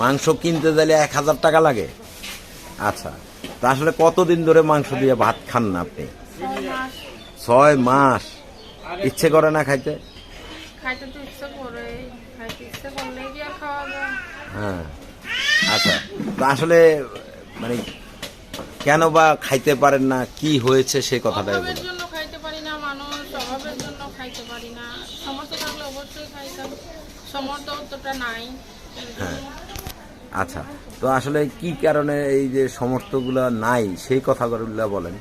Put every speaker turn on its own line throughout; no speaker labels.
মাংস।
কিনতে গেলে এক হাজার টাকা লাগে? আচ্ছা তা আসলে কতদিন ধরে মাংস দিয়ে ভাত খান না আপনি?
ছয় মাস।
ইচ্ছে করে না খাইতে? হ্যাঁ আচ্ছা তো আসলে মানে কেন বা খাইতে পারেন না? কি হয়েছে সে কথাটাই
অভাবের জন্য
আচ্ছা তো আসলে কি কারণে এই যে সমর্থগুলো নাই সেই কথাগুলো বলেন।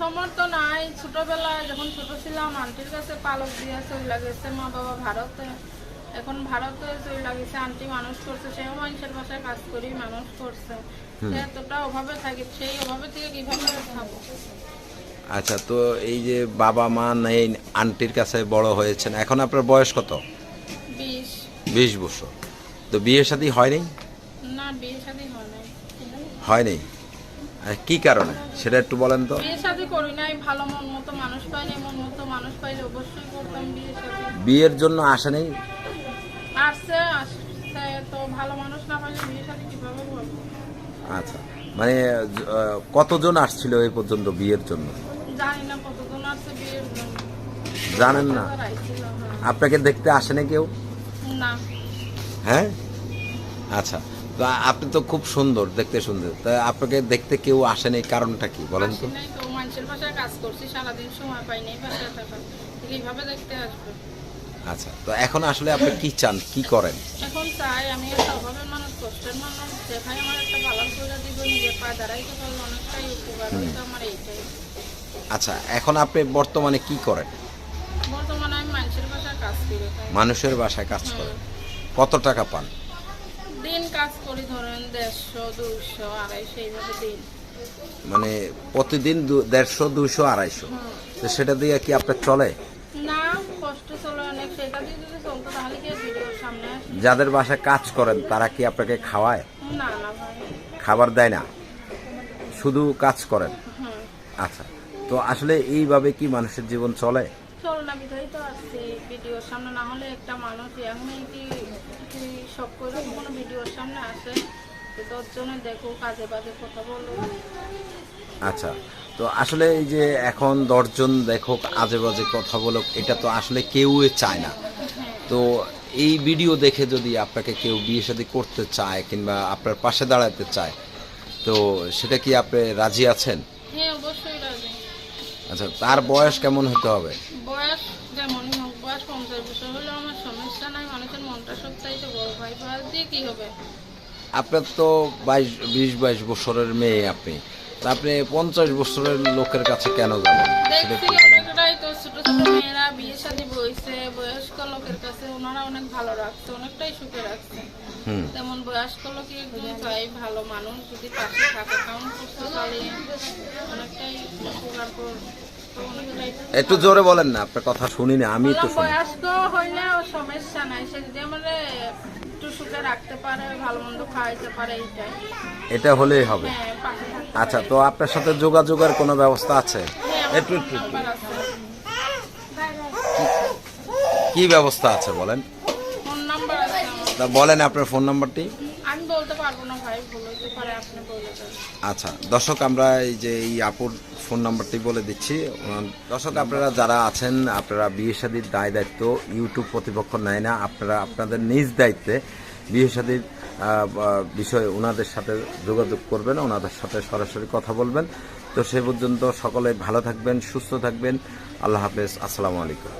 সমর্থ নাই। ছোটবেলায় যখন ছোট ছিলাম আন্টির কাছে পালক দিয়ে চলে গেছে মা বাবা ভারতে। এখন ভারতে চলে গেছে আন্টি মানুষ করছে সেও মানুষের বাসায় কাজ করি মানুষ করছে। এতটা অভাবে থাকে সেই অভাবে থেকে কীভাবে খাব
আচ্ছা তো এই যে বাবা মা নেই আন্টির কাছে বড় হয়েছেন এখন আপনার বয়স কত? বিশ বছর। তো বিয়ে শাদী হয়নি
না বিয়ে শাদী হয় নাই।
হয়নি আর কি কারণে? সেটা একটু বলেন তো।
বিয়ে শাদী করি নাই ভালো মন মতো মানুষ পাইনি মন মতো মানুষ পাইলে অবশ্যই করতাম বিয়ে শাদী
বিয়ের জন্য আসেনি
আসছে আসছে তো ভালো মানুষ না পাইলে বিয়ে শাদী কীভাবে করব?
আচ্ছা মানে কতজন আসছিল এই পর্যন্ত বিয়ের জন্য?
জানি না কতজন আছে বিয়ের জন্য।
জানেন না?
হ্যাঁ।
আপনাকে দেখতে আসেনি কেউ?
না
হ্যাঁ? আচ্ছা তো আপনি তো খুব সুন্দর দেখতে সুন্দর। তা আপনাকে দেখতে কেউ আসেনি কারণটা কি বলেন তো?
আসি নাই তো মানুষের বাসায় কাজ করছি সারাদিন সময় পাই নাই এইভাবে দেখতে আসবে।
আচ্ছা তো এখন আসলে আপনি কি চান কি করেন?
এখন চাই আমি একটা অভাবের মানুষ কষ্টের মানুষ যেখানে আমার একটা ভালো করে দিব নিজের পায়ে দাঁড়াইতে পারলে অনেকটাই উপকার হইতো আমার এইটাই।
আচ্ছা এখন আপনি বর্তমানে কি করেন?
বর্তমানে আমি মানুষের বাসায় কাজ করি তাই
মানুষের বাসায় কাজ করেন কত টাকা পান?
দিন কাজ করি ধরেন দেড়শো দুশো আড়াইশো এইভাবে দিন।
মানে প্রতিদিন দেড়শো দুশো আড়াইশো। তো সেটা দিয়ে কি আপনার চলে?
না কষ্ট চলে অনেক। সেটা দিয়ে যদি চলতো তাহলে কি ভিডিওর সামনে
যাদের বাসায় কাজ করেন তারা কি আপনাকে খাওয়ায়?
না না
খাবার দেয় না? শুধু কাজ করেন? আচ্ছা। তো আসলে এইভাবে কি মানুষের জীবন চলে?
বিধাই তো আসছি ভিডিওর সামনে না হলে একটা মানুষ এমনি কি সব করে কোনো ভিডিওর সামনে আসে দশজনে দেখো কাজে বাজে কথা বলো।
আচ্ছা তো আসলে এই যে এখন দশজন দেখুক আজে বাজে কথা বলুক এটা তো আসলে কেউ চায় না। তো এই ভিডিও দেখে যদি আপনাকে কেউ বিয়ে শাদী করতে চায় কিংবা আপনার পাশে দাঁড়াতে চায় তো সেটা কি আপনি রাজি আছেন?
হ্যাঁ অবশ্যই রাজি।
আচ্ছা তার বয়স কেমন হতে হবে?
বয়স যেমনই হোক বয়স পঞ্চাশ বছর হলেও আমার সমস্যা নাই মানুষের মনটা সব চাইতে বড় ভাই বয়স দিয়ে কি হবে?
আপনার তো বাইশ বিশ বাইশ বছরের মেয়ে আপনি। তা আপনি পঞ্চাশ বছরের লোকের কাছে কেন জানেন সেটা
মেয়েরা বিয়ে শাদী বইছে বয়স্ক লোকের কাছে ওনারা অনেক ভালো রাখছে অনেকটাই সুখে রাখছে। তেমন বয়স্ক লোকে একদম চাই ভালো মানুষ যদি পাশে থাকে কারণ চালিয়ে অনেকটাই উপকার কর
একটু জোরে বলেন না আপনার কথা শুনি না আমি তো
বয়স্ক হইলেও সমস্যা নাই সে যদি আমাদের একটু সুখে রাখতে পারে ভালো মন্দ খাওয়াইতে পারে এইটাই।
এটা হলেই হবে।
হ্যাঁ
আচ্ছা তো আপনার সাথে যোগাযোগের কোনো ব্যবস্থা আছে?
হ্যাঁ,
একটু একটু। কি ব্যবস্থা আছে বলেন। তা বলেন আপনার ফোন নাম্বারটি।
আমি বলতে পারব না ভাই ভুল পারে আপনি বলে
আচ্ছা দর্শক আমরা এই যে এই আপুর ফোন নাম্বারটি বলে দিচ্ছি। দর্শক আপনারা যারা আছেন আপনারা বিয়ে শাদীর দায় দায়িত্ব ইউটিউব প্রতিপক্ষ নেয় না আপনারা আপনাদের নিজ দায়িত্বে বিয়ে আহ, বিষয়ে ওনাদের সাথে যোগাযোগ করবেন ওনাদের সাথে সরাসরি কথা বলবেন। তো সে পর্যন্ত সকলে ভালো থাকবেন সুস্থ থাকবেন। আল্লাহ হাফেজ আসসালামু আলাইকুম।